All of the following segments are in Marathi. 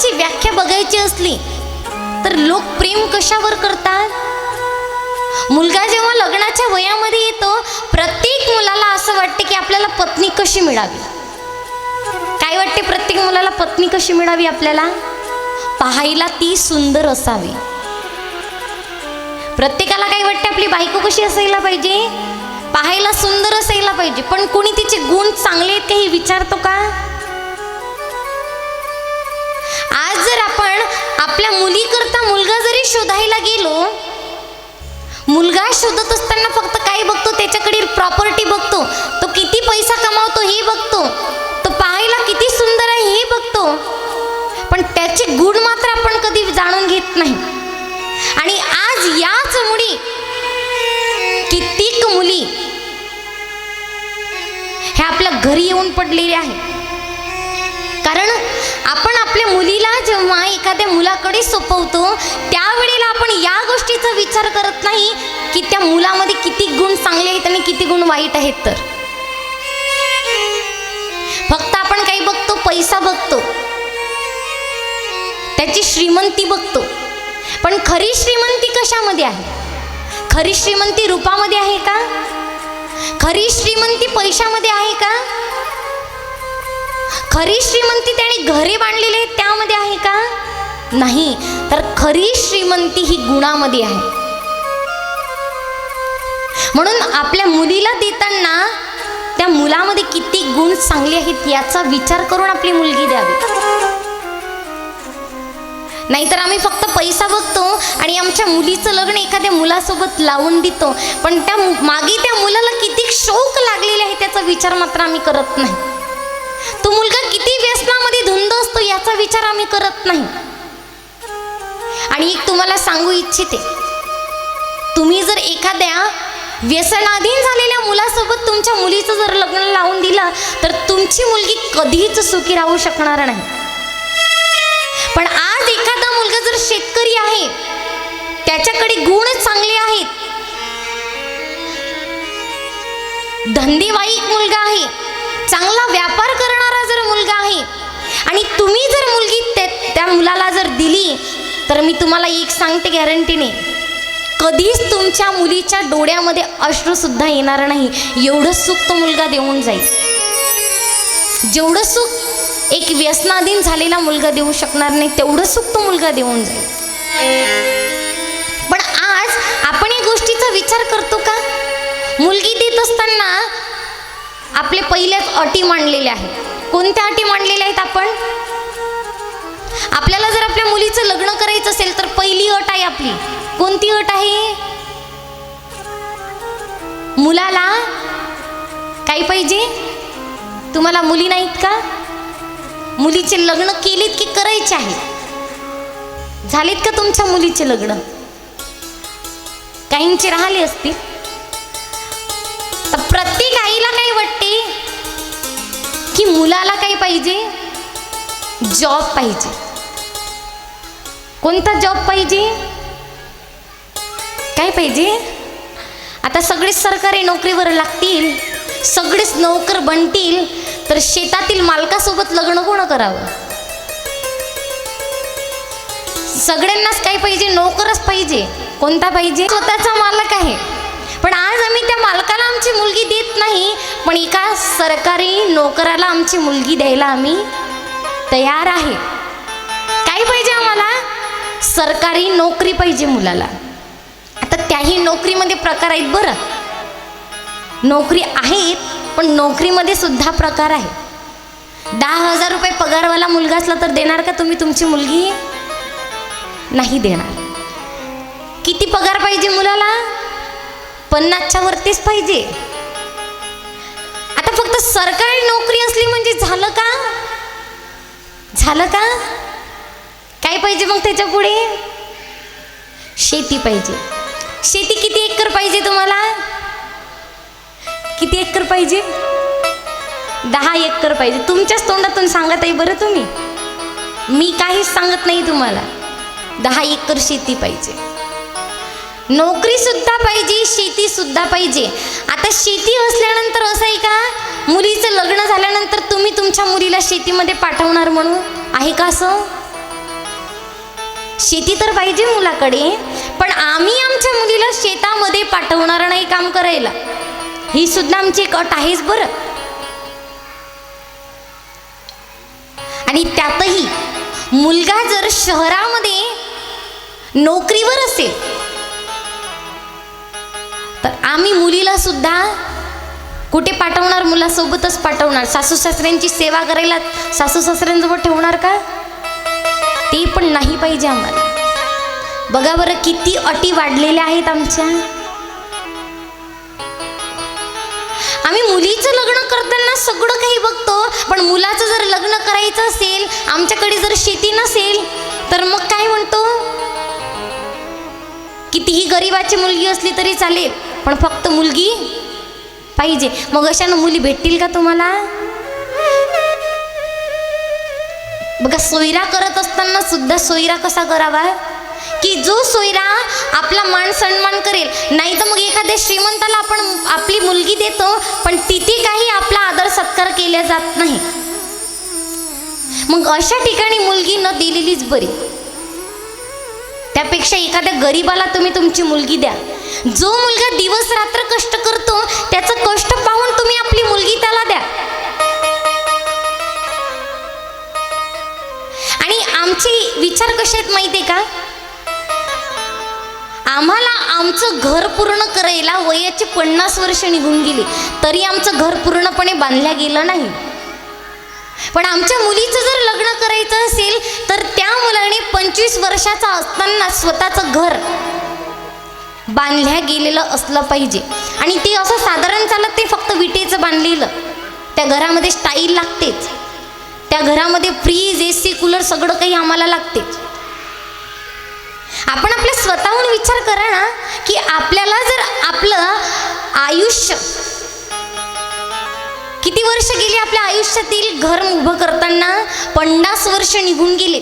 प्रेमाची व्याख्या बघायची असली तर लोक प्रेम कशावर करतात? मुलगा जेव्हा लग्नाच्या वयामध्ये येतो प्रत्येक मुलाला असं वाटते की आपल्याला पत्नी कशी मिळावी? काय वाटते प्रत्येक मुलाला पत्नी कशी मिळावी आपल्याला? पाहायला ती सुंदर असावी. प्रत्येकाला काय वाटते आपली बायको कशी असायला पाहिजे? पाहायला सुंदर असायला पाहिजे. पण कोणी तिचे गुण चांगले आहेत का हे विचारतो का? आपण आपल्या मुलीकरता मुलगा जरी शोधायला गेलो मुलगा शोधत असताना फक्त काय बघतो त्याच्याकडे प्रॉपर्टी बघतो तो किती पैसा कमावतो हे बघतो तो पाहायला किती सुंदर आहे हे बघतो. पण त्याचे गुण मात्र आपण कधी जाणून घेत नाही. आणि आज याच मुली कित्येक मुली हे आपल्या घरी येऊन पडलेल्या आहेत. कारण आपण आपल्या मुलीला जेव्हा एखाद्या मुलाकडे सोपवतो त्यावेळेला आपण या गोष्टीचा विचार करत नाही की त्या मुलामध्ये किती गुण चांगले आहेत आणि किती गुण वाईट आहेत तर. फक्त आपण काही बघतो पैसा बघतो. त्याची श्रीमंती बघतो. पण खरी श्रीमंती कशामध्ये आहे? खरी श्रीमंती रूपामध्ये आहे का? खरी श्रीमंती पैशामध्ये आहे का? खरी श्रीमंती त्याने घरे बांधलेले आहेत त्यामध्ये आहे का? नाही तर खरी श्रीमंती ही गुणामध्ये आहे. म्हणून आपल्या मुलीला देताना त्या मुलामध्ये किती गुण चांगले आहेत याचा विचार करून आपली मुलगी द्यावी. नाहीतर आम्ही फक्त पैसा बघतो आणि आमच्या मुलीचं लग्न एखाद्या मुलासोबत लावून देतो. पण त्या मागे त्या मुलाला किती शौक लागलेले आहे त्याचा विचार मात्र आम्ही करत नाही. आनंद असतो याचा विचार आम्ही करत नाही. आणि एक तुम्हाला सांगू इच्छिते. तुम्ही जर एखाद्या व्यसनाधीन झालेल्या मुलासोबत तुमच्या मुलीचं जर लग्न लावून दिलं तर तुमची मुलगी कधीच सुखी राहू शकणार नाही. पण आज एखादा मुलगा जर शेतकरी आहे त्याच्याकडे गुण चांगले आहेत धंदेवाईक मुलगा आहे चांगला व्यापार करणारा जर मुलगा आहे आणि तुम्ही जर मुलगी त्या त्या मुलाला जर दिली तर मी तुम्हाला एक सांगते गॅरंटीने कधीच तुमच्या मुलीच्या डोळ्यामध्ये अश्रूसुद्धा येणार नाही. एवढं सुख तो मुलगा देऊन जाईल. जेवढं सुख एक व्यसनाधीन झालेला मुलगा देऊ शकणार नाही तेवढं सुख तो मुलगा देऊन जाईल. पण आज आपण या गोष्टीचा विचार करतो का? मुलगी देत असताना आपले पहिल्याच अटी मांडलेल्या आहेत. कोणत्या अटी मांडलेल्या आहेत आपण? आपल्याला जर आपल्या मुलीचं लग्न करायचं असेल तर पहिली अट आहे आपली. कोणती अट आहे? मुलाला काय पाहिजे? तुम्हाला मुली नाहीत का? मुलीचे लग्न केलेत की करायचे आहेत? झालेत का तुमच्या मुलीचे लग्न? काहींचे राहिले असतील? मुलाला काय पाहिजे? जॉब पाहिजे. कोणता जॉब पाहिजे? काय पाहिजे? आता सगळेच सरकारी नोकरीवर लागतील सगळेच नोकर बनतील तर शेतातील मालकासोबत लग्न कोण करावं? सगळ्यांनाच काय पाहिजे नोकरच पाहिजे. कोणता पाहिजे? स्वतःचा मालक आहे. पण आज आम्ही त्या मालकाला आमची मुलगी देत नाही पण एका सरकारी नोकराला आमची मुलगी द्यायला आम्ही तयार आहे. काय पाहिजे आम्हाला? सरकारी नोकरी पाहिजे मुलाला. आता त्याही नोकरीमध्ये प्रकार आहेत बरं. नोकरी आहेत पण नोकरीमध्ये सुद्धा प्रकार आहे. दहा हजार रुपये पगारवाला मुलगा असला तर देणार का तुम्ही तुमची मुलगी? नाही देणार. किती पगार पाहिजे मुलाला? पन्नासच्या वरतीच पाहिजे. आता फक्त सरकारी नोकरी असली म्हणजे झालं का? झालं का? काय पाहिजे मग त्याच्या पुढे? शेती पाहिजे. शेती किती एकर पाहिजे तुम्हाला? किती एकर पाहिजे? दहा एकर पाहिजे. तुमच्याच तोंडातून सांगत आहे बरं तुम्ही. मी काहीच सांगत नाही तुम्हाला. दहा एकर शेती पाहिजे. नोकरी सुद्धा पाहिजे शेती सुद्धा पाहिजे. आता शेती असल्यानंतर असं आहे का? मुलीचं लग्न झाल्यानंतर तुम्ही तुमच्या मुलीला शेतीमध्ये पाठवणार म्हणून? आहे का असं? शेती तर पाहिजे मुलाकडे पण आम्ही आमच्या मुलीला शेतामध्ये पाठवणार नाही काम करायला. ही सुद्धा आमची एक अट आहेच बरं. आणि त्यातही मुलगा जर शहरामध्ये नोकरीवर असेल तर आम्ही मुलीला सुद्धा कुठे पाठवणार? मुलासोबतच पाठवणार. सासू सासऱ्यांची सेवा करायला सासू सासऱ्यांजवळ ठेवणार का? ते पण नाही पाहिजे आम्हाला. बघा बरं किती अटी वाढलेल्या आहेत आमच्या. आम्ही मुलीचं लग्न करताना सगळं काही बघतो पण मुलाचं जर लग्न करायचं असेल आमच्याकडे जर शेती नसेल तर मग काय म्हणतो? कितीही गरिबाची मुलगी असली तरी चालेल. पण फक्त मुलगी पाहिजे. मग अशानं मुली भेटतील का तुम्हाला? बघा सोयरा करत असताना सुद्धा सोयरा कसा करावा? की जो सोयरा आपला मान सन्मान करेल नाही तर मग एखाद्या श्रीमंताला आपण आपली मुलगी देतो पण तिथे काही आपला आदर सत्कार केला जात नाही. मग अशा ठिकाणी मुलगी न दिलेलीच बरी. त्यापेक्षा एखाद्या गरीबाला तुम्ही तुमची मुलगी द्या. जो मुलगा दिवस रात्र कष्ट करतो त्याचं कष्ट पाहून तुम्ही आपली मुलगी त्याला द्या. आणि आमचे विचार कसे आहेत माहितीये का? आम्हाला आमचं घर पूर्ण करायला वयाची पन्नास वर्ष निघून गेली. तरी आमचं घर पूर्णपणे बांधल्या गेलं नाही. पण आमच्या मुलीचं जर लग्न करायचं असेल तर त्या मुलाने पंचवीस वर्षाचा असताना स्वतःचं घर बांधल्या गेलेलं असलं पाहिजे. आणि ते असं साधारण चालत ते फक्त विटेचं बांधलेलं. त्या घरामध्ये स्टाईल लागतेच. त्या घरामध्ये फ्रीज ए सी कूलर सगळं काही आम्हाला लागतेच. आपण आपल्या स्वतःहून विचार करा ना की आपल्याला जर आपलं आयुष्य किती वर्ष गेली आपल्या आयुष्यातील घर उभं करताना पन्नास वर्ष निघून गेले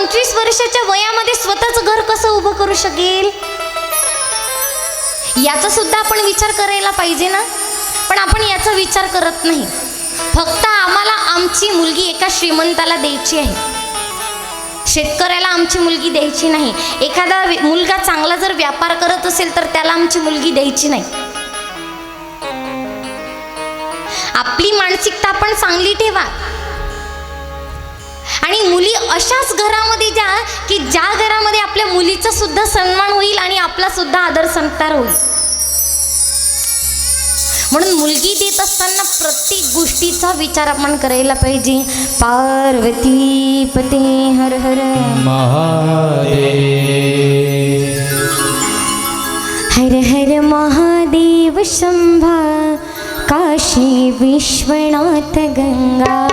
पंचवीस वर्षाच्या वयामध्ये स्वतःच घर कसं उभं करू शकेल? याचा सुद्धा आपण विचार करायला पाहिजे ना? पण आपण याचा विचार करत नाही. फक्त आम्हाला आमची मुलगी एका श्रीमंताला द्यायची आहे. शेतकऱ्याला आमची मुलगी द्यायची नाही. एखादा मुलगा चांगला जर व्यापार करत असेल तर त्याला आमची मुलगी द्यायची नाही. आपली मानसिकता आपण चांगली ठेवा. आणि मुली अशाच घरामध्ये ज्या की ज्या घरामध्ये आपल्या मुलीचा सुद्धा सन्मान होईल आणि आपला सुद्धा आदर सत्कार होईल. म्हणून मुलगी देत असताना प्रत्येक गोष्टीचा विचार आपण करायला पाहिजे. पार्वती पते हर हर. महादेव हर हर महादेव शंभा काशी विश्वनाथ गंगा.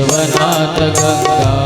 महादेव शंभा काशी विश्वनाथ गंगा।